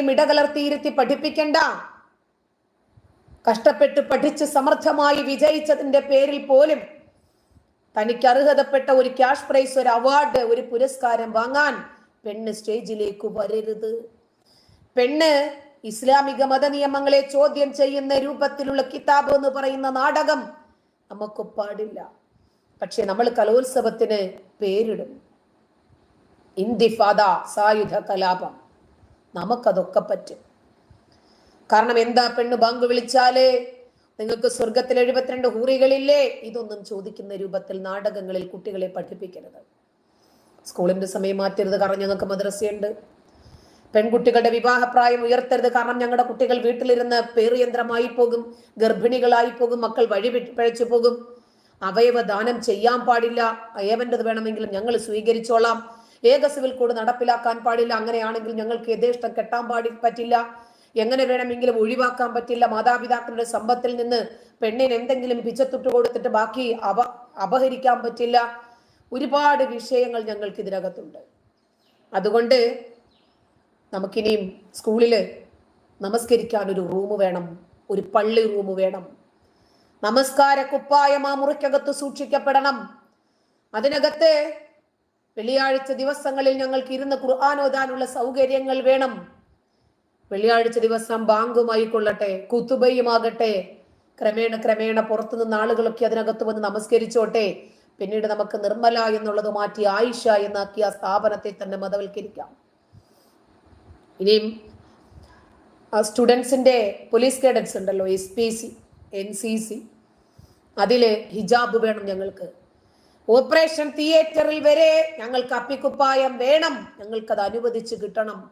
ഇടകലർത്തിയിരുത്തി പഠിപ്പിക്കണ്ട. കഷ്ടപ്പെട്ട് പഠിച്ച് സമർത്ഥമായി വിജയിച്ചതിന്റെ പേരിൽ പോലും തനിക്ക് അർഹതപ്പെട്ട ഒരു ക്യാഷ് പ്രൈസ് ഒരു അവാർഡ് ഒരു പുരസ്കാരം വാങ്ങാൻ പെണ്ണ് സ്റ്റേജിലേക്ക് വരരുത്. പെണ്ണ് ഇസ്ലാമിക മത നിയമങ്ങളെ ചോദ്യം ചെയ്യുന്ന രൂപത്തിലുള്ള കിതാബ് എന്ന് പറയുന്ന നാടകം നമുക്ക് പാടില്ല. പക്ഷെ നമ്മൾ കലോത്സവത്തിന് പേരിടും. ഇന്തിഫാദ സായുധ കലാപം. നമുക്കതൊക്കെ പറ്റും. കാരണം എന്താ പെണ്ണ് ബാങ്ക് വിളിച്ചാലേ? നിങ്ങൾക്ക് സ്വർഗത്തിൽ എഴുപത്തിരണ്ട് ഹൂറികളില്ലേ? ഇതൊന്നും ചോദിക്കുന്ന രൂപത്തിൽ നാടകങ്ങളിൽ കുട്ടികളെ പഠിപ്പിക്കരുത്. സ്കൂളിന്റെ സമയം മാറ്റരുത് കാരണം ഞങ്ങൾക്ക് മദ്രസയുണ്ട്. പെൺകുട്ടികളുടെ വിവാഹപ്രായം ഉയർത്തരുത് കാരണം ഞങ്ങളുടെ കുട്ടികൾ വീട്ടിലിരുന്ന് പേറുയന്ത്രമായി പോകും ഗർഭിണികളായി പോകും മക്കൾ വഴി പിഴച്ചു പോകും. അവയവ ദാനം ചെയ്യാൻ പാടില്ല. അയവന്റെത് വേണമെങ്കിലും ഞങ്ങൾ സ്വീകരിച്ചോളാം. ഏക സിവിൽ കോഡ് നടപ്പിലാക്കാൻ പാടില്ല. അങ്ങനെയാണെങ്കിൽ ഞങ്ങൾക്ക് യഥേഷ്ടം കെട്ടാൻ പാടി പറ്റില്ല. എങ്ങനെ വേണമെങ്കിലും ഒഴിവാക്കാൻ പറ്റില്ല. മാതാപിതാക്കളുടെ സമ്പത്തിൽ നിന്ന് പെണ്ണിന് എന്തെങ്കിലും പിച്ചത്തുട്ട് കൊടുത്തിട്ട് ബാക്കി അപ അപഹരിക്കാൻ പറ്റില്ല. ഒരുപാട് വിഷയങ്ങൾ ഞങ്ങൾക്ക് ഇതിനകത്തുണ്ട്. അതുകൊണ്ട് നമുക്കിനിയും സ്കൂളിൽ നമസ്കരിക്കാൻ ഒരു റൂം വേണം. ഒരു പള്ളി റൂം വേണം. നമസ്കാര കുപ്പായം ആ മുറിക്കകത്ത് സൂക്ഷിക്കപ്പെടണം. അതിനകത്ത് വെള്ളിയാഴ്ച ദിവസങ്ങളിൽ ഞങ്ങൾക്ക് ഇരുന്ന് ഖുർആൻ ഓതാനുള്ള സൗകര്യങ്ങൾ വേണം. വെള്ളിയാഴ്ച ദിവസം ബാങ്കുമായി കൊള്ളട്ടെ കുത്തുബയുമാകട്ടെ ക്രമേണ ക്രമേണ പുറത്തുനിന്ന് ആളുകളൊക്കെ അതിനകത്ത് വന്ന് നമസ്കരിച്ചോട്ടെ. പിന്നീട് നമുക്ക് നിർമ്മല എന്നുള്ളത് മാറ്റി ആയിഷ എന്നാക്കി ആ സ്ഥാപനത്തെ തന്നെ മതവൽക്കരിക്കാം. ഇനിയും സ്റ്റുഡൻസിന്റെ പോലീസ് കേഡറ്റ്സ് ഉണ്ടല്ലോ S P C N C C. അതിലെ ഹിജാബ് വേണം ഞങ്ങൾക്ക്. ഓപ്പറേഷൻ തിയേറ്ററിൽ വരെ ഞങ്ങൾക്ക് അപ്പിക്കുപ്പായം വേണം. ഞങ്ങൾക്കത് അനുവദിച്ച് കിട്ടണം.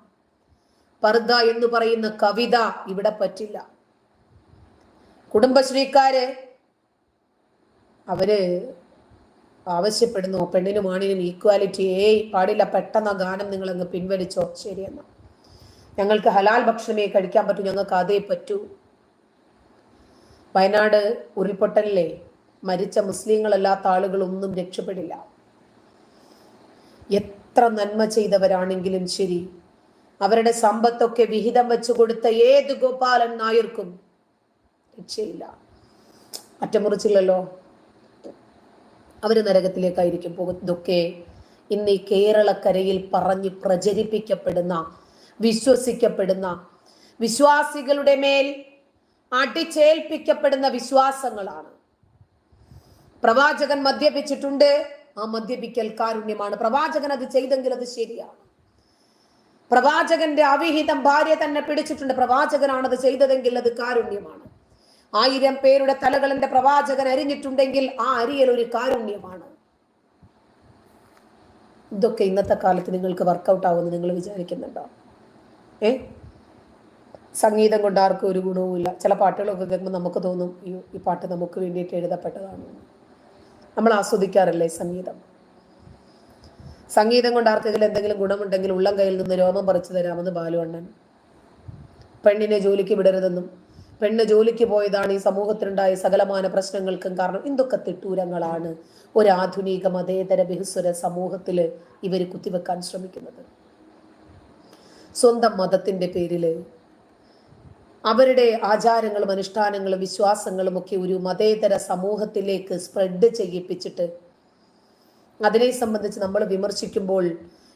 പർദ എന്ന് പറയുന്ന കവിത ഇവിടെ പറ്റില്ല. കുടുംബശ്രീക്കാര് അവർ ആവശ്യപ്പെടുന്നു പെണ്ണിനും ആണിനും ഈക്വാലിറ്റി ഏയ് പാടില്ല പെട്ടെന്ന് ആ ഗാനം നിങ്ങൾ അങ്ങ് പിൻവലിച്ചോ ശരിയെന്നാ ഞങ്ങൾക്ക് ഹലാൽ ഭക്ഷണമേ കഴിക്കാൻ പറ്റൂ ഞങ്ങൾക്ക് അതേ പറ്റൂ. വയനാട് ഉരുൾപൊട്ടലിലെ മരിച്ച മുസ്ലിങ്ങളല്ലാത്ത ആളുകളൊന്നും രക്ഷപ്പെടില്ല. എത്ര നന്മ ചെയ്തവരാണെങ്കിലും ശരി. അവരുടെ സമ്പത്തൊക്കെ വിഹിതം വെച്ചു കൊടുത്ത ഏത് ഗോപാലൻ നായർക്കും രക്ഷയില്ല. അറ്റമുറിച്ചില്ലല്ലോ? അവർ നരകത്തിലേക്കായിരിക്കും പോകുന്നത് ഇതൊക്കെ ഇന്ന് ഈ കേരളക്കരയിൽ പറഞ്ഞ് പ്രചരിപ്പിക്കപ്പെടുന്ന വിശ്വസിക്കപ്പെടുന്ന വിശ്വാസികളുടെ മേൽ അടിച്ചേൽപ്പിക്കപ്പെടുന്ന വിശ്വാസങ്ങളാണ്. പ്രവാചകൻ മദ്യപിച്ചിട്ടുണ്ട്. ആ മദ്യപിക്കൽ കാരുണ്യമാണ്. പ്രവാചകൻ അത് ചെയ്തെങ്കിൽ അത് ശരിയാണ്. പ്രവാചകന്റെ അവിഹിതം ഭാര്യ തന്നെ പിടിച്ചിട്ടുണ്ട്. പ്രവാചകനാണ് അത് ചെയ്തതെങ്കിൽ അത് കാരുണ്യമാണ്. ആയിരം പേരുടെ തലകളിന്റെ പ്രവാചകൻ അരിഞ്ഞിട്ടുണ്ടെങ്കിൽ ആ അരിയൽ ഒരു കാരുണ്യമാണ്. ഇതൊക്കെ ഇന്നത്തെ കാലത്ത് നിങ്ങൾക്ക് വർക്കൗട്ട് ആവുമെന്ന് നിങ്ങൾ വിചാരിക്കുന്നുണ്ടോ? ഏ? സംഗീതം കൊണ്ട് ആർക്കും ഒരു ഗുണവുമില്ല. ചില പാട്ടുകളൊക്കെ കേൾക്കുമ്പോൾ നമുക്ക് തോന്നും ഈ പാട്ട് നമുക്ക് വേണ്ടിയിട്ട് എഴുതപ്പെട്ടതാണ്. നമ്മൾ ആസ്വദിക്കാറില്ലേ സംഗീതം? സംഗീതം കൊണ്ട് ആർക്കെങ്കിലും എന്തെങ്കിലും ഗുണമുണ്ടെങ്കിൽ ഉള്ളം കയ്യിൽ നിന്ന് രോമം പറിച്ചു തരാമെന്ന് ബാലു അണ്ണൻ പെണ്ണിനെ ജോലിക്ക് വിടരുതെന്നും പെണ്ണ് ജോലിക്ക് പോയതാണ് ഈ സമൂഹത്തിലുണ്ടായ സകലമാന പ്രശ്നങ്ങൾക്കും കാരണം. എന്തൊക്കെ തിട്ടൂരങ്ങളാണ്. ഒരു ആധുനിക മതേതര ബഹുസ്വര സമൂഹത്തിൽ ഇവർ കുത്തിവെക്കാൻ ശ്രമിക്കുന്നത്. സ്വന്തം മതത്തിന്റെ പേരിൽ അവരുടെ ആചാരങ്ങളും അനുഷ്ഠാനങ്ങളും വിശ്വാസങ്ങളും ഒക്കെ ഒരു മതേതര സമൂഹത്തിലേക്ക് സ്പ്രെഡ് ചെയ്യിപ്പിച്ചിട്ട് അതിനെ സംബന്ധിച്ച് നമ്മൾ വിമർശിക്കുമ്പോൾ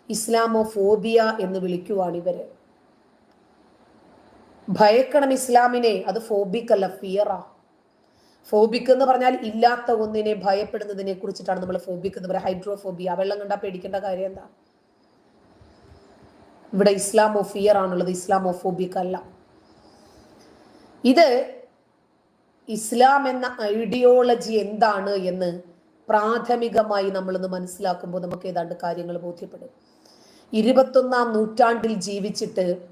ഇസ്ലാമോ ഫോബിയ എന്ന് വിളിക്കുവാണ് ഇവർ. ഭയക്കണം ഇസ്ലാമിനെ അത് ഫോബിക് അല്ല ഫിയറാ ഫോബിക് എന്ന് പറഞ്ഞാൽ ഇല്ലാത്ത ഒന്നിനെ ഭയപ്പെടുന്നതിനെ കുറിച്ചിട്ടാണ് നമ്മൾ ഫോബിക് എന്ന് പറയുക. ഹൈഡ്രോഫോബിയ വെള്ളം കണ്ടാൽ പേടിക്കേണ്ട കാര്യം എന്താ? ഇവിടെ ഇസ്ലാമോ ഫിയർ ആണുള്ളത് ഇസ്ലാമോ ഫോബിക് അല്ല. ഇത് ഇസ്ലാം എന്ന ഐഡിയോളജി എന്താണ് എന്ന് പ്രാഥമികമായി നമ്മളൊന്ന് മനസ്സിലാക്കുമ്പോൾ നമുക്ക് ഏതാണ്ട് കാര്യങ്ങൾ ബോധ്യപ്പെടും. ഇരുപത്തൊന്നാം നൂറ്റാണ്ടിൽ ജീവിച്ചിട്ട്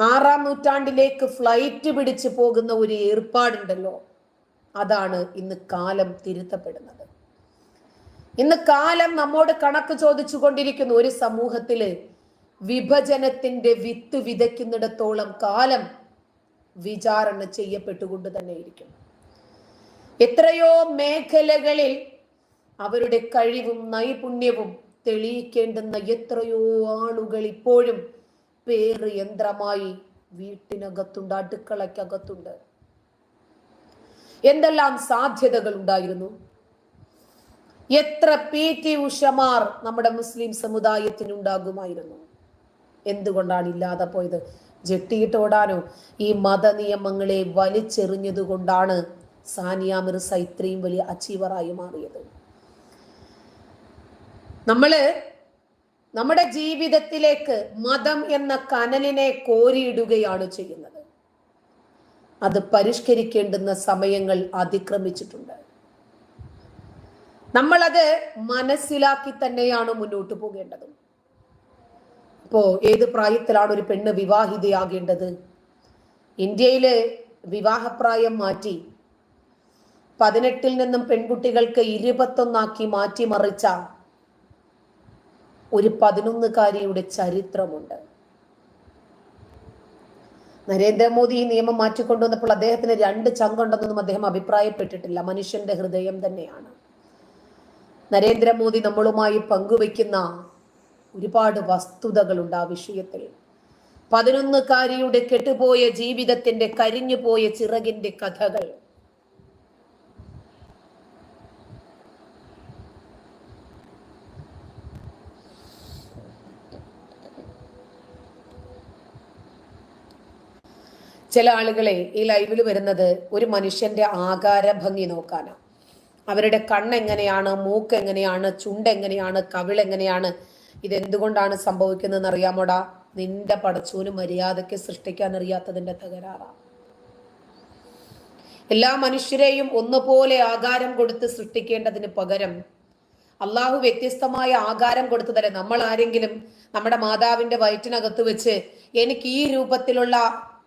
ആറാം നൂറ്റാണ്ടിലേക്ക് ഫ്ലൈറ്റ് പിടിച്ചു പോകുന്ന ഒരു ഏർപ്പാടുണ്ടല്ലോ. അതാണ് ഇന്ന് കാലം തിരുത്തപ്പെടുന്നത്. ഇന്ന് കാലം നമ്മോട് കണക്ക് ചോദിച്ചു കൊണ്ടിരിക്കുന്നു. ഒരു സമൂഹത്തിൽ വിഭജനത്തിന്റെ വിത്ത് വിതയ്ക്കുന്നിടത്തോളം കാലം വിചാരണ ചെയ്യപ്പെട്ടുകൊണ്ട് തന്നെ ഇരിക്കും. എത്രയോ മേഖലകളിൽ അവരുടെ കഴിവും നൈപുണ്യവും തെളിയിക്കേണ്ടുന്ന എത്രയോ ആളുകൾ ഇപ്പോഴും പേര് യന്ത്രമായി വീട്ടിനകത്തുണ്ട് അടുക്കളയ്ക്കകത്തുണ്ട്. എന്തെല്ലാം സാധ്യതകൾ ഉണ്ടായിരുന്നു? എത്ര പി. ടി. ഉഷമാർ നമ്മുടെ മുസ്ലിം സമുദായത്തിനുണ്ടാകുമായിരുന്നു? എന്തുകൊണ്ടാണ് ഇല്ലാതെ പോയത്? ജെട്ടിയിട്ടോടാനോ ഈ മത നിയമങ്ങളെ വലിച്ചെറിഞ്ഞതുകൊണ്ടാണ് സാനിയ മിർസ ഇത്രയും വലിയ അച്ചീവറായി മാറിയത്. നമ്മൾ നമ്മുടെ ജീവിതത്തിലേക്ക് മതം എന്ന കനലിനെ കോരിയിടുകയാണ് ചെയ്യുന്നത്. അത് പരിഷ്കരിക്കേണ്ടുന്ന സമയങ്ങൾ അതിക്രമിച്ചിട്ടുണ്ട്. നമ്മളത് മനസ്സിലാക്കി തന്നെയാണ് മുന്നോട്ട് പോകേണ്ടത്. ഇപ്പോ ഏത് പ്രായത്തിലാണ് ഒരു പെണ്ണ് വിവാഹിതയാകേണ്ടത്? ഇന്ത്യയിലെ വിവാഹപ്രായം മാറ്റി പതിനെട്ടിൽ നിന്നും പെൺകുട്ടികൾക്ക് ഇരുപത്തൊന്നാക്കി മാറ്റിമറിച്ച ഒരു പതിനൊന്നുകാരിയുടെ ചരിത്രമുണ്ട്. നരേന്ദ്രമോദി ഈ നിയമം മാറ്റിക്കൊണ്ടുവന്നപ്പോൾ അദ്ദേഹത്തിന് രണ്ട് ചങ്കുണ്ടെന്നൊന്നും അദ്ദേഹം അഭിപ്രായപ്പെട്ടിട്ടില്ല. മനുഷ്യന്റെ ഹൃദയം തന്നെയാണ്. നരേന്ദ്രമോദി നമ്മളുമായി പങ്കുവെക്കുന്ന ഒരുപാട് വസ്തുതകളുണ്ട് ആ വിഷയത്തിൽ. പതിനൊന്നുകാരിയുടെ കെട്ടുപോയ ജീവിതത്തിന്റെ കരിഞ്ഞുപോയ ചിറകിന്റെ കഥകൾ. ചില ആളുകളെ ഈ ലൈവിൽ വരുന്നത് ഒരു മനുഷ്യന്റെ ആകാര ഭംഗി നോക്കാനാണ്. അവരുടെ കണ്ണെങ്ങനെയാണ് മൂക്ക് എങ്ങനെയാണ് ചുണ്ട് എങ്ങനെയാണ് കവിളെങ്ങനെയാണ് ഇതെന്തുകൊണ്ടാണ് സംഭവിക്കുന്നതെന്ന് അറിയാമോടാ നിന്റെ പടച്ചൂന് മര്യാദയ്ക്ക് സൃഷ്ടിക്കാൻ അറിയാത്തതിന്റെ തകരാറാണ് എല്ലാ മനുഷ്യരെയും ഒന്നുപോലെ ആകാരം കൊടുത്ത് സൃഷ്ടിക്കേണ്ടതിന് പകരം അള്ളാഹു വ്യത്യസ്തമായ ആകാരം കൊടുത്തു തരാം. നമ്മൾ ആരെങ്കിലും നമ്മുടെ മാതാവിന്റെ വയറ്റിനകത്ത് വെച്ച് എനിക്ക് ഈ രൂപത്തിലുള്ള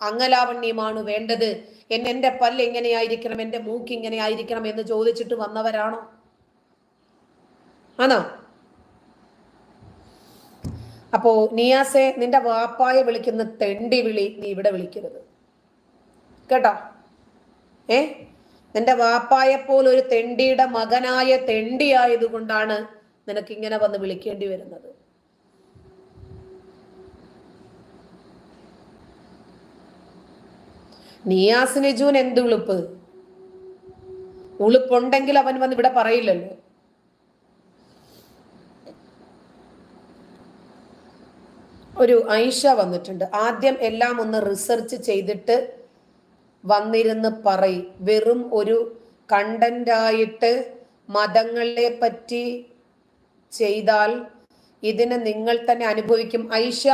അങ്ങലാവണ്യമാണ് വേണ്ടത് എന്നെ പല്ല് എങ്ങനെയായിരിക്കണം എന്റെ മൂക്ക് ഇങ്ങനെ ആയിരിക്കണം എന്ന് ചോദിച്ചിട്ട് വന്നവരാണോ? ആണോ? അപ്പോ നിയാസെ നിന്റെ വാപ്പായെ വിളിക്കുന്ന തെണ്ടി വിളി നീ ഇവിടെ വിളിക്കരുത്. കേട്ടോ? ഏ? നിന്റെ വാപ്പായെ പോലെ ഒരു തെണ്ടിയുടെ മകനായ തെണ്ടി ആയതുകൊണ്ടാണ് നിനക്ക് ഇങ്ങനെ വന്ന് വിളിക്കേണ്ടി വരുന്നത്. നിയാസിന് ജൂൻ എന്ത് ഉളുപ്പ്? ഉളുപ്പുണ്ടെങ്കിൽ അവൻ വന്ന് ഇവിടെ പറയില്ലല്ലോ. ഒരു ഐഷ വന്നിട്ടുണ്ട്. ആദ്യം എല്ലാം ഒന്ന് റിസർച്ച് ചെയ്തിട്ട് വന്നിരുന്ന് പറയും. വെറും ഒരു കണ്ടന്റായിട്ട് മതങ്ങളെ പറ്റി ചെയ്താൽ ഇതിനെ നിങ്ങൾ തന്നെ അനുഭവിക്കും. ഐഷ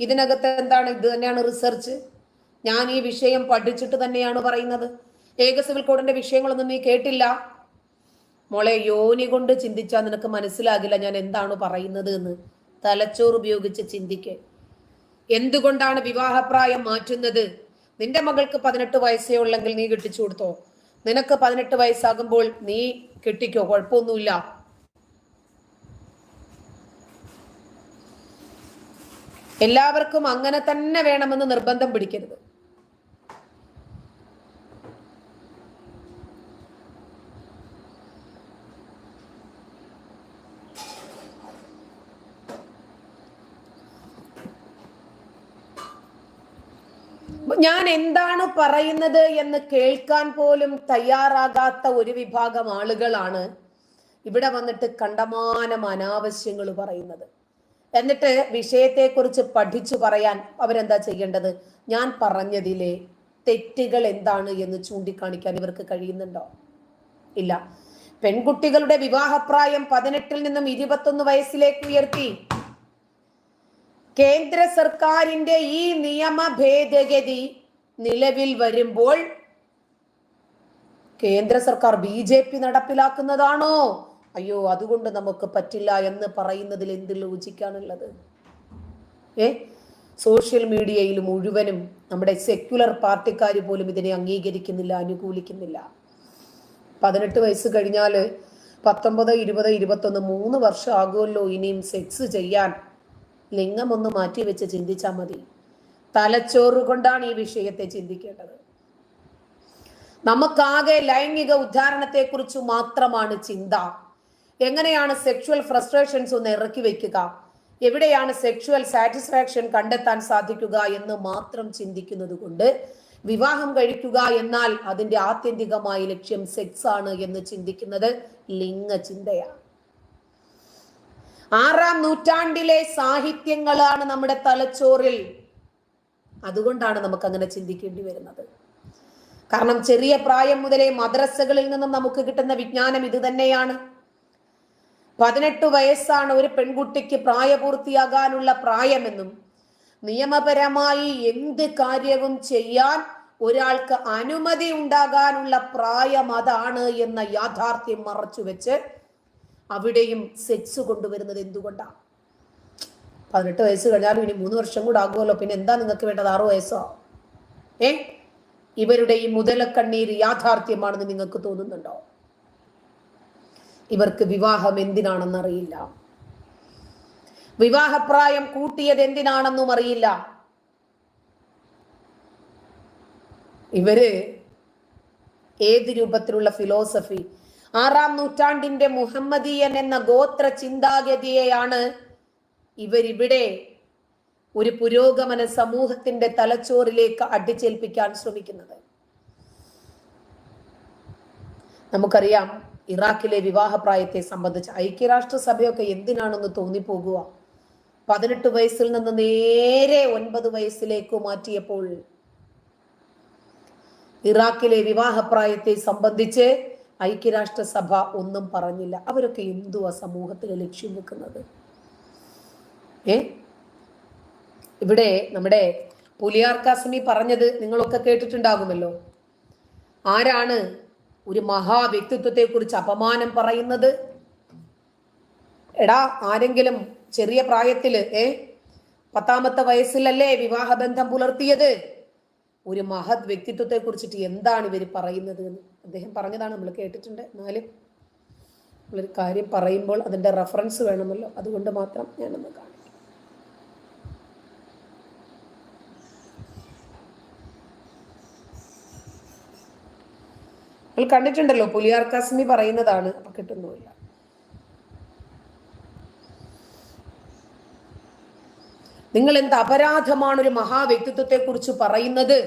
ഇതിനകത്ത് എന്താണ്? ഇത് തന്നെയാണ് റിസർച്ച് ഞാൻ ഈ വിഷയം പഠിച്ചിട്ട് തന്നെയാണ് പറയുന്നത്. ഏക സിവിൽ കോഡിന്റെ വിഷയങ്ങളൊന്നും നീ കേട്ടില്ല? മോളെ യോനി കൊണ്ട് ചിന്തിച്ചാൽ നിനക്ക് മനസ്സിലാകില്ല ഞാൻ എന്താണ് പറയുന്നത് എന്ന്. തലച്ചോറ് ഉപയോഗിച്ച് ചിന്തിക്കെ. എന്തുകൊണ്ടാണ് വിവാഹപ്രായം മാറ്റുന്നത്? നിന്റെ മകൾക്ക് പതിനെട്ട് വയസ്സേ ഉള്ളെങ്കിൽ നീ കെട്ടിച്ചു കൊടുത്തോ? നിനക്ക് പതിനെട്ട് വയസ്സാകുമ്പോൾ നീ കെട്ടിക്കോ? കുഴപ്പമൊന്നുമില്ല. എല്ലാവർക്കും അങ്ങനെ തന്നെ വേണമെന്ന് നിർബന്ധം പിടിക്കരുത്. ഞാൻ എന്താണ് പറയുന്നത് എന്ന് കേൾക്കാൻ പോലും തയ്യാറാകാത്ത ഒരു വിഭാഗം ആളുകളാണ് ഇവിടെ വന്നിട്ട് കണ്ടമാനം അനാവശ്യങ്ങൾ പറയുന്നത്. എന്നിട്ട് വിഷയത്തെക്കുറിച്ച് പഠിച്ചു പറയാൻ അവരെന്താ ചെയ്യേണ്ടത്? ഞാൻ പറഞ്ഞതിലെ തെറ്റുകൾ എന്താണ് എന്ന് ചൂണ്ടിക്കാണിക്കാൻ ഇവർക്ക് കഴിയുന്നുണ്ടോ? ഇല്ല. പെൺകുട്ടികളുടെ വിവാഹപ്രായം പതിനെട്ടിൽ നിന്നും ഇരുപത്തൊന്ന് വയസ്സിലേക്ക് ഉയർത്തി. കേന്ദ്ര സർക്കാരിന്റെ ഈ നിയമ ഭേദഗതി നിലവിൽ വരുമ്പോൾ കേന്ദ്ര സർക്കാർ ബി ജെ പി നടപ്പിലാക്കുന്നതാണോ? അയ്യോ അതുകൊണ്ട് നമുക്ക് പറ്റില്ല എന്ന് പറയുന്നതിൽ എന്ത് ലോചിക്കാനുള്ളത് ഏ? സോഷ്യൽ മീഡിയയിൽ മുഴുവനും നമ്മുടെ സെക്യുലർ പാർട്ടിക്കാർ പോലും ഇതിനെ അംഗീകരിക്കുന്നില്ല അനുകൂലിക്കുന്നില്ല. പതിനെട്ട് വയസ്സ് കഴിഞ്ഞാൽ പത്തൊമ്പത് ഇരുപത് ഇരുപത്തൊന്ന് മൂന്ന് വർഷം ആകുമല്ലോ ഇനിയും സെക്സ് ചെയ്യാൻ. ലിംഗം മാറ്റിവെച്ച് മാറ്റി വെച്ച് ചിന്തിച്ചാൽ മതി. തലച്ചോറ് കൊണ്ടാണ് ഈ വിഷയത്തെ ചിന്തിക്കേണ്ടത്. നമുക്കാകെ ലൈംഗിക ഉദ്ധാരണത്തെക്കുറിച്ച് മാത്രമാണ് ചിന്ത. എങ്ങനെയാണ് സെക്ഷുവൽ ഫ്രസ്ട്രേഷൻസ് ഒന്ന് ഇറക്കി വെക്കുക? എവിടെയാണ് സെക്ഷുവൽ സാറ്റിസ്ഫാക്ഷൻ കണ്ടെത്താൻ സാധിക്കുക എന്ന് മാത്രം ചിന്തിക്കുന്നത് കൊണ്ട് വിവാഹം കഴിക്കുക എന്നാൽ അതിന്റെ ആത്യന്തികമായ ലക്ഷ്യം സെക്സ് ആണ് എന്ന് ചിന്തിക്കുന്നത് ലിംഗ ചിന്തയാണ് ആറാം നൂറ്റാണ്ടിലെ സാഹിത്യങ്ങളാണ് നമ്മുടെ തലച്ചോറിൽ. അതുകൊണ്ടാണ് നമുക്ക് അങ്ങനെ ചിന്തിക്കേണ്ടി വരുന്നത്. കാരണം ചെറിയ പ്രായം മുതലേ മദ്രസകളിൽ നിന്നും നമുക്ക് കിട്ടുന്ന വിജ്ഞാനം ഇത് തന്നെയാണ്. പതിനെട്ട് വയസ്സാണ് ഒരു പെൺകുട്ടിക്ക് പ്രായപൂർത്തിയാകാനുള്ള പ്രായമെന്നും നിയമപരമായി എന്ത് കാര്യവും ചെയ്യാൻ ഒരാൾക്ക് അനുമതി ഉണ്ടാകാനുള്ള പ്രായം അതാണ് എന്ന യാഥാർത്ഥ്യം മറച്ചു വെച്ച് അവിടെയും സെറ്റ്സ് കൊണ്ടുവരുന്നത് എന്തുകൊണ്ടാണ് പതിനെട്ട് വയസ്സ് കഴിഞ്ഞാലും ഇനി മൂന്ന് വർഷം കൂടെ ആകുമല്ലോ. പിന്നെ എന്താ നിങ്ങൾക്ക് വേണ്ടത് ആറു വയസ്സോ? ഏ? ഇവരുടെ ഈ മുതലക്കണ്ണീർ യാഥാർത്ഥ്യമാണെന്ന് നിങ്ങൾക്ക് തോന്നുന്നുണ്ടോ? ഇവർക്ക് വിവാഹം എന്തിനാണെന്ന് അറിയില്ല. വിവാഹപ്രായം കൂട്ടിയത് എന്തിനാണെന്നും അറിയില്ല. ഇവർ ഏത് രൂപത്തിലുള്ള ഫിലോസഫി ആറാം നൂറ്റാണ്ടിന്റെ മുഹമ്മദീയൻ എന്ന ഗോത്ര ചിന്താഗതിയെയാണ് ഇവരിവിടെ ഒരു പുരോഗമന സമൂഹത്തിന്റെ തലച്ചോറിലേക്ക് അടിച്ചേൽപ്പിക്കാൻ ശ്രമിക്കുന്നത്. നമുക്കറിയാം ഇറാഖിലെ വിവാഹപ്രായത്തെ സംബന്ധിച്ച് ഐക്യരാഷ്ട്രസഭയൊക്കെ എന്തിനാണെന്ന് തോന്നിപ്പോകുക. പതിനെട്ട് വയസ്സിൽ നിന്ന് നേരെ ഒൻപത് വയസ്സിലേക്ക് മാറ്റിയപ്പോൾ ഇറാഖിലെ വിവാഹപ്രായത്തെ സംബന്ധിച്ച് ഐക്യരാഷ്ട്രസഭ ഒന്നും പറഞ്ഞില്ല. അവരൊക്കെ എന്തുവാ സമൂഹത്തിൽ ലക്ഷ്യം വെക്കുന്നത്? ഏ? ഇവിടെ നമ്മുടെ പുലിയാർ കാസിമി പറഞ്ഞത് നിങ്ങളൊക്കെ കേട്ടിട്ടുണ്ടാകുമല്ലോ. ആരാണ് ഒരു മഹാവ്യക്തിത്വത്തെ കുറിച്ച് അപമാനം പറയുന്നത്? എടാ ആരെങ്കിലും ചെറിയ പ്രായത്തിൽ ഏ? പത്താമത്തെ വയസ്സിലല്ലേ വിവാഹബന്ധം പുലർത്തിയത്? ഒരു മഹത് വ്യക്തിത്വത്തെ കുറിച്ചിട്ട് എന്താണ് ഇവർ പറയുന്നത് എന്ന് അദ്ദേഹം പറഞ്ഞതാണ് നമ്മൾ കേട്ടിട്ടുണ്ട്. എന്നാലും നമ്മളൊരു കാര്യം പറയുമ്പോൾ അതിന്റെ റെഫറൻസ് വേണമല്ലോ. അതുകൊണ്ട് മാത്രം ഞാനൊന്ന് കാണിക്കാം. നമ്മൾ കണ്ടിട്ടുണ്ടല്ലോ പുലിയാർക്കാസ്മി പറയുന്നതാണ്. അപ്പൊ കിട്ടുന്നുമില്ല. നിങ്ങൾ എന്ത് അപരാധമാണ് ഒരു മഹാവ്യക്തിത്വത്തെ കുറിച്ച് പറയുന്നത്?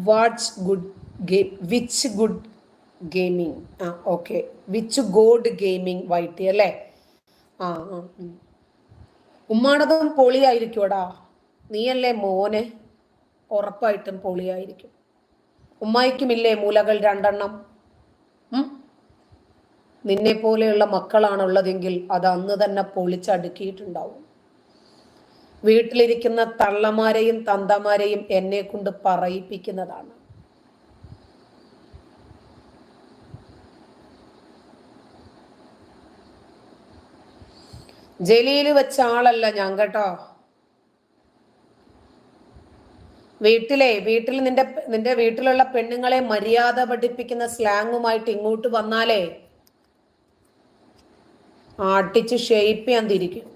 What's good game which good gaming ആ okay which god gaming white അല്ലേ? ആ ആ. ഉമ്മാടതും പൊളിയായിരിക്കുമടാ നീയല്ലേ മോനെ? ഉറപ്പായിട്ടും പൊളിയായിരിക്കും. ഉമ്മായിക്കുമില്ലേ മൂലകൾ രണ്ടെണ്ണം? നിന്നെ പോലെയുള്ള മക്കളാണുള്ളതെങ്കിൽ അത് അന്ന് തന്നെ പൊളിച്ചടുക്കിയിട്ടുണ്ടാവും. വീട്ടിലിരിക്കുന്ന തള്ളമാരെയും തന്തമാരെയും എന്നെ കൊണ്ട് പറയിപ്പിക്കുന്നതാണ്. ജലീൽ വെച്ച ആളല്ല ഞാൻ കേട്ടോ. വീട്ടിലെ വീട്ടിൽ നിന്റെ നിന്റെ വീട്ടിലുള്ള പെണ്ണുങ്ങളെ മര്യാദ പഠിപ്പിക്കുന്ന സ്ലാങ്ങുമായിട്ട് ഇങ്ങോട്ട് വന്നാലേ ആട്ടിച്ച് ഷെയ്പ്പ് ചെയ്യാൻ തിരിക്കും.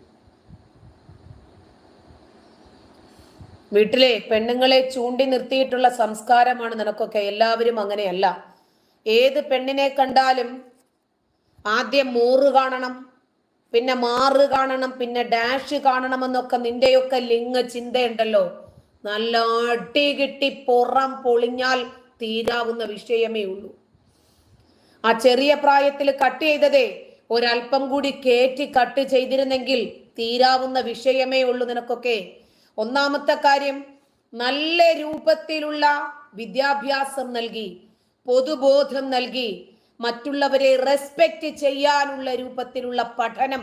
വീട്ടിലെ പെണ്ണുങ്ങളെ ചൂണ്ടി നിർത്തിയിട്ടുള്ള സംസ്കാരമാണ് നിനക്കൊക്കെ എല്ലാവരും അങ്ങനെയല്ല. ഏത് പെണ്ണിനെ കണ്ടാലും ആദ്യം മൂറ് കാണണം. പിന്നെ മാറ് കാണണം പിന്നെ ഡാഷ് കാണണമെന്നൊക്കെ നിന്റെയൊക്കെ ലിംഗ ചിന്തയുണ്ടല്ലോ. നല്ല അടി കിട്ടി പുറം പൊളിഞ്ഞാൽ തീരാവുന്ന വിഷയമേ ഉള്ളൂ. ആ ചെറിയ പ്രായത്തിൽ കട്ട് ചെയ്തതേ ഒരല്പം കൂടി കേറ്റി കട്ട് ചെയ്തിരുന്നെങ്കിൽ തീരാവുന്ന വിഷയമേ ഉള്ളൂ നിനക്കൊക്കെ. ഒന്നാമത്തെ കാര്യം നല്ല രൂപത്തിലുള്ള വിദ്യാഭ്യാസം നൽകി പൊതുബോധം നൽകി മറ്റുള്ളവരെ റെസ്പെക്റ്റ് ചെയ്യാനുള്ള രൂപത്തിലുള്ള പഠനം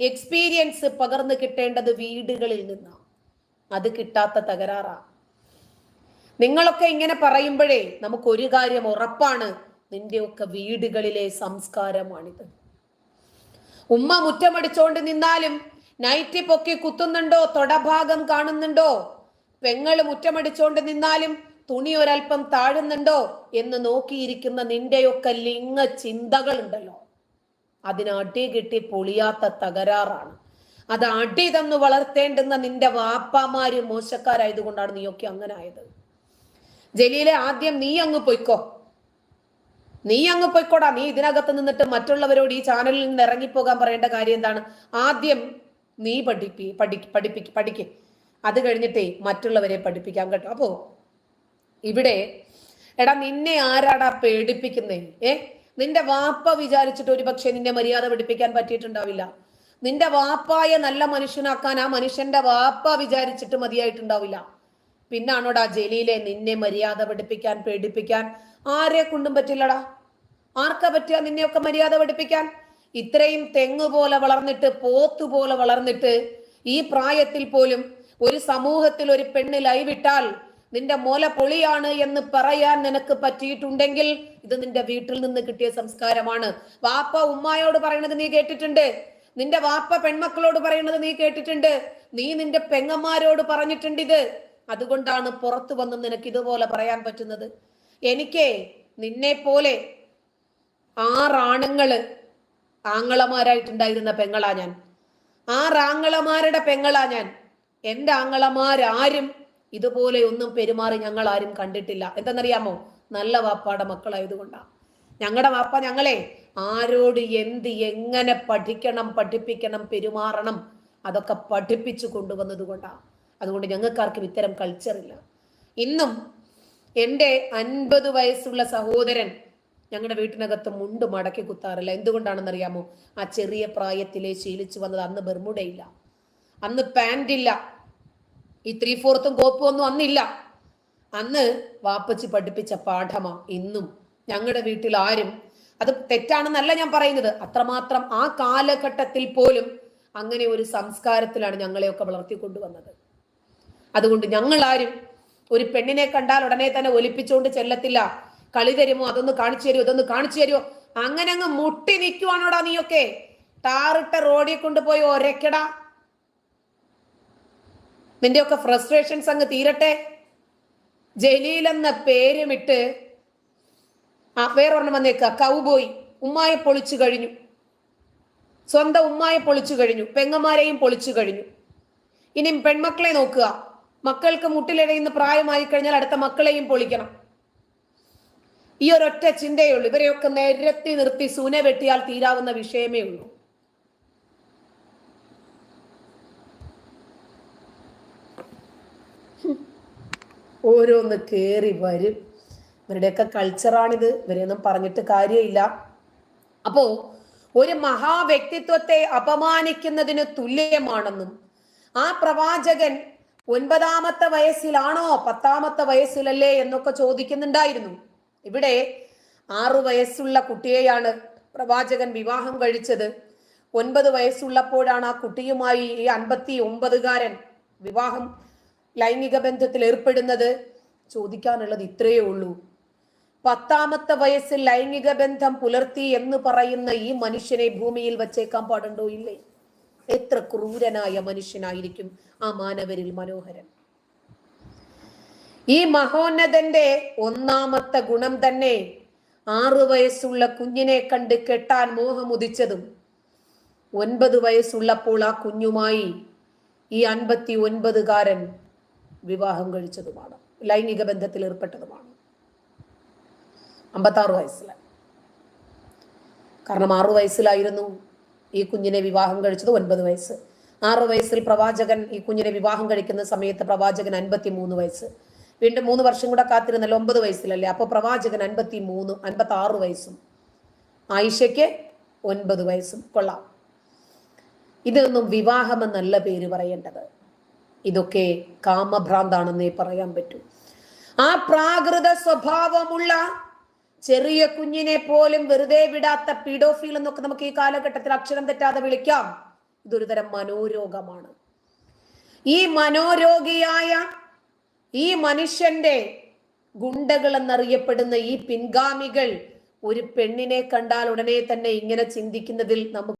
എക്സ്പീരിയൻസ് പകർന്നു കിട്ടേണ്ടത് വീടുകളിൽ നിന്നാണ് അത് കിട്ടാത്ത തകരാറാണ് നിങ്ങളൊക്കെ ഇങ്ങനെ പറയുമ്പോഴേ നമുക്ക് ഒരു കാര്യം ഉറപ്പാണ് നിന്റെയൊക്കെ വീടുകളിലെ സംസ്കാരമാണിത്. ഉമ്മ മുറ്റമടിച്ചോണ്ട് നിന്നാലും നൈറ്റി പൊക്കി കുത്തുന്നുണ്ടോ തൊടഭാഗം കാണുന്നുണ്ടോ? പെങ്ങൾ മുറ്റമടിച്ചോണ്ട് നിന്നാലും തുണി ഒരൽപ്പം താഴുന്നുണ്ടോ എന്ന് നോക്കിയിരിക്കുന്ന നിന്റെയൊക്കെ ലിംഗ ചിന്തകളുണ്ടല്ലോ. അടി കിട്ടി പൊളിയാത്ത തകരാറാണ്. അത് അടി തന്നു വളർത്തേണ്ടുന്ന നിന്റെ വാപ്പാമാര് മോശക്കാരായതുകൊണ്ടാണ് നീയൊക്കെ അങ്ങനെ ആയത് ജലീലെ ആദ്യം നീ അങ്ങ് പൊയ്ക്കോ. നീ അങ്ങ് പൊയ്ക്കോടാ. നീ ഇതിനകത്ത് നിന്നിട്ട് മറ്റുള്ളവരോട് ഈ ചാനലിൽ നിന്ന് ഇറങ്ങിപ്പോകാൻ പറയേണ്ട കാര്യം എന്താണ്? ആദ്യം നീ പഠിപ്പി പഠി പഠിപ്പിക്ക് പഠിക്ക്. അത് കഴിഞ്ഞിട്ടേ മറ്റുള്ളവരെ പഠിപ്പിക്കാം കേട്ടോ. അപ്പോ ഇവിടെ എടാ നിന്നെ ആരാടാ പേടിപ്പിക്കുന്നേ? ഏ? നിന്റെ വാപ്പ വിചാരിച്ചിട്ട് ഒരു പക്ഷെ നിന്നെ മര്യാദ പിടിപ്പിക്കാൻ പറ്റിയിട്ടുണ്ടാവില്ല. നിന്റെ വാപ്പായ നല്ല മനുഷ്യനാക്കാൻ ആ മനുഷ്യന്റെ വാപ്പ വിചാരിച്ചിട്ട് മതിയായിട്ടുണ്ടാവില്ല. പിന്നാണോടാ ജലീലെ നിന്നെ മര്യാദ പഠിപ്പിക്കാൻ പേടിപ്പിക്കാൻ? ആരെ കൊണ്ടും പറ്റില്ലടാ. ആർക്കാ പറ്റുക നിന്നെയൊക്കെ മര്യാദ പഠിപ്പിക്കാൻ ഇത്രയും തെങ്ങ് പോലെ വളർന്നിട്ട് പോത്തു പോലെ വളർന്നിട്ട് ഈ പ്രായത്തിൽ പോലും ഒരു സമൂഹത്തിൽ ഒരു പെണ്ണ് ലൈവിട്ടാൽ നിന്റെ മോല പൊളിയാണ് എന്ന് പറയാൻ നിനക്ക് പറ്റിയിട്ടുണ്ടെങ്കിൽ ഇത് നിന്റെ വീട്ടിൽ നിന്ന് കിട്ടിയ സംസ്കാരമാണ്. വാപ്പ ഉമ്മായോട് പറയണത് നീ കേട്ടിട്ടുണ്ട്. നിന്റെ വാപ്പ പെൺമക്കളോട് പറയണത് നീ കേട്ടിട്ടുണ്ട്. നീ നിന്റെ പെങ്ങന്മാരോട് പറഞ്ഞിട്ടുണ്ട് ഇത്. അതുകൊണ്ടാണ് പുറത്തു വന്ന് നിനക്ക് ഇതുപോലെ പറയാൻ പറ്റുന്നത്. എനിക്ക് നിന്നെ പോലെ ആറാണുങ്ങൾ ആങ്ങളമാരായിട്ടുണ്ടായിരുന്ന പെങ്ങളാ ഞാൻ. ആറാങ്ങളമാരുടെ പെങ്ങളാ ഞാൻ. എന്റെ ആങ്ങളമാരാരും ഇതുപോലെ ഒന്നും പെരുമാറി ഞങ്ങൾ ആരും കണ്ടിട്ടില്ല. എന്തെന്നറിയാമോ? നല്ല വാപ്പാടെ മക്കളായതുകൊണ്ടാണ് ഞങ്ങളുടെ വാപ്പ ഞങ്ങളെ ആരോട് എന്ത് എങ്ങനെ പഠിക്കണം പഠിപ്പിക്കണം പെരുമാറണം അതൊക്കെ പഠിപ്പിച്ചു കൊണ്ടുവന്നത് കൊണ്ടാണ് അതുകൊണ്ട് ഞങ്ങൾക്കാർക്കും ഇത്തരം കൾച്ചറില്ല ഇന്നും എന്റെ അൻപത് വയസ്സുള്ള സഹോദരൻ ഞങ്ങളുടെ വീട്ടിനകത്ത് മുണ്ട് മടക്കി കുത്താറില്ല. എന്തുകൊണ്ടാണെന്ന് അറിയാമോ ആ ചെറിയ പ്രായത്തിലെ ശീലിച്ചു വന്നത് അന്ന് ബെർമുടയില്ല അന്ന് പാന്റില്ല ഈ ത്രീ ഫോർത്തും കോപ്പും ഒന്നും അന്നില്ല. അന്ന് വാപ്പച്ചി പഠിപ്പിച്ച പാഠമാ ഇന്നും ഞങ്ങളുടെ വീട്ടിൽ ആരും അത് തെറ്റാണെന്നല്ല ഞാൻ പറയുന്നത്. അത്രമാത്രം ആ കാലഘട്ടത്തിൽ പോലും അങ്ങനെ ഒരു സംസ്കാരത്തിലാണ് ഞങ്ങളെയൊക്കെ വളർത്തിക്കൊണ്ടുവന്നത്. അതുകൊണ്ട് ഞങ്ങൾ ആരും ഒരു പെണ്ണിനെ കണ്ടാൽ ഉടനെ തന്നെ ഒലിപ്പിച്ചുകൊണ്ട് ചെല്ലത്തില്ല. കളി തരുമോ? അതൊന്ന് കാണിച്ചു തരുമോ? ഇതൊന്ന് കാണിച്ചു തരുമോ? അങ്ങനെ അങ്ങ് മുട്ടി നിൽക്കുവാണോടാ നീയൊക്കെ? ടാറിട്ട റോഡിൽ കൊണ്ടുപോയി ഒരക്കടാ നിന്റെയൊക്കെ ഫ്രസ്ട്രേഷൻസ് അങ്ങ് തീരട്ടെ? ജലീൽ എന്ന പേരുമിട്ട് ആ വേറൊരെണ്ണം വന്നേക്ക. കൗബോയ് ഉമ്മായെ പൊളിച്ചു കഴിഞ്ഞു. സ്വന്തം ഉമ്മായെ പൊളിച്ചു കഴിഞ്ഞു. പെങ്ങന്മാരെയും പൊളിച്ചു കഴിഞ്ഞു. ഇനിയും പെൺമക്കളെ നോക്കുക. മക്കൾക്ക് മുട്ടിലിഴയുന്ന പ്രായമായി കഴിഞ്ഞാൽ അടുത്ത മക്കളെയും പൊളിക്കണം. ഈ ഒരൊറ്റ ചിന്തയുള്ളൂ ഇവരെയൊക്കെ നിരത്തി നിർത്തി സൂന വെട്ടിയാൽ തീരാവുന്ന വിഷയമേ ഉള്ളൂ. ഓരോന്ന് കയറി വരും. ഇവരുടെയൊക്കെ കൾച്ചറാണിത് ഇവരെയൊന്നും പറഞ്ഞിട്ട് കാര്യമില്ല. അപ്പോൾ ഒരു മഹാവ്യക്തിത്വത്തെ അപമാനിക്കുന്നതിന് തുല്യമാണെന്നും ആ പ്രവാചകൻ ഒൻപതാമത്തെ വയസ്സിലാണോ പത്താമത്തെ വയസ്സിലല്ലേ എന്നൊക്കെ ചോദിക്കുന്നുണ്ടായിരുന്നു. ഇവിടെ ആറു വയസ്സുള്ള കുട്ടിയെയാണ് പ്രവാചകൻ വിവാഹം കഴിച്ചത്. ഒൻപത് വയസ്സുള്ളപ്പോഴാണ് ആ കുട്ടിയുമായി ഈ അൻപത്തി ഒമ്പതുകാരൻ വിവാഹം ലൈംഗിക ബന്ധത്തിൽ ഏർപ്പെടുന്നത്? ചോദിക്കാനുള്ളത് ഇത്രയേ ഉള്ളൂ. പത്താമത്തെ വയസ്സിൽ ലൈംഗിക ബന്ധം പുലർത്തി എന്ന് പറയുന്ന ഈ മനുഷ്യനെ ഭൂമിയിൽ വച്ചേക്കാൻ പാടുണ്ടോ? ഇല്ലേ. എത്ര ക്രൂരനായ മനുഷ്യനായിരിക്കും ആ മാനവരിൽ മനോഹരൻ. ഈ മഹോന്നതന്റെ ഒന്നാമത്തെ ഗുണം തന്നെ ആറു വയസ്സുള്ള കുഞ്ഞിനെ കണ്ട് കെട്ടാൻ മോഹമുദിച്ചതും ഒൻപത് വയസ്സുള്ളപ്പോൾ ആ കുഞ്ഞുമായി ഈ അൻപത്തി ഒൻപതുകാരൻ വിവാഹം കഴിച്ചതുമാണ്. ലൈംഗിക ബന്ധത്തിൽ ഏർപ്പെട്ടതുമാണ്. അമ്പത്താറ് വയസ്സിൽ കാരണം ആറു വയസ്സിലായിരുന്നു ഈ കുഞ്ഞിനെ വിവാഹം കഴിച്ചത് ഒൻപത് വയസ്സ്. ആറു വയസ്സിൽ പ്രവാചകൻ ഈ കുഞ്ഞിനെ വിവാഹം കഴിക്കുന്ന സമയത്ത് പ്രവാചകൻ അൻപത്തി മൂന്ന് വയസ്സ്. വീണ്ടും മൂന്ന് വർഷം കൂടെ കാത്തിരുന്നല്ലോ ഒമ്പത് വയസ്സിലല്ലേ? അപ്പോൾ പ്രവാചകൻ അൻപത്തി മൂന്ന് അൻപത്തി ആറ് വയസ്സും. ആയിഷയ്ക്ക് ഒൻപത് വയസ്സും. കൊള്ളാം. ഇതൊന്നും വിവാഹം എന്നല്ല പേര് പറയേണ്ടത്. ഇതൊക്കെ കാമഭ്രാന്താണെന്നേ പറയാൻ പറ്റൂ. ആ പ്രാകൃത സ്വഭാവമുള്ള ചെറിയ കുഞ്ഞിനെ പോലും വെറുതെ വിടാത്ത പീഡോഫീൽ എന്നൊക്കെ നമുക്ക് ഈ കാലഘട്ടത്തിൽ അക്ഷരം തെറ്റാതെ വിളിക്കാം. ഇതൊരു തരം മനോരോഗമാണ്. ഈ മനോരോഗിയായ ഈ മനുഷ്യന്റെ ഗുണ്ടകൾ എന്നറിയപ്പെടുന്ന ഈ പിൻഗാമികൾ ഒരു പെണ്ണിനെ കണ്ടാൽ ഉടനെ തന്നെ ഇങ്ങനെ ചിന്തിക്കുന്നതിൽ നമുക്ക്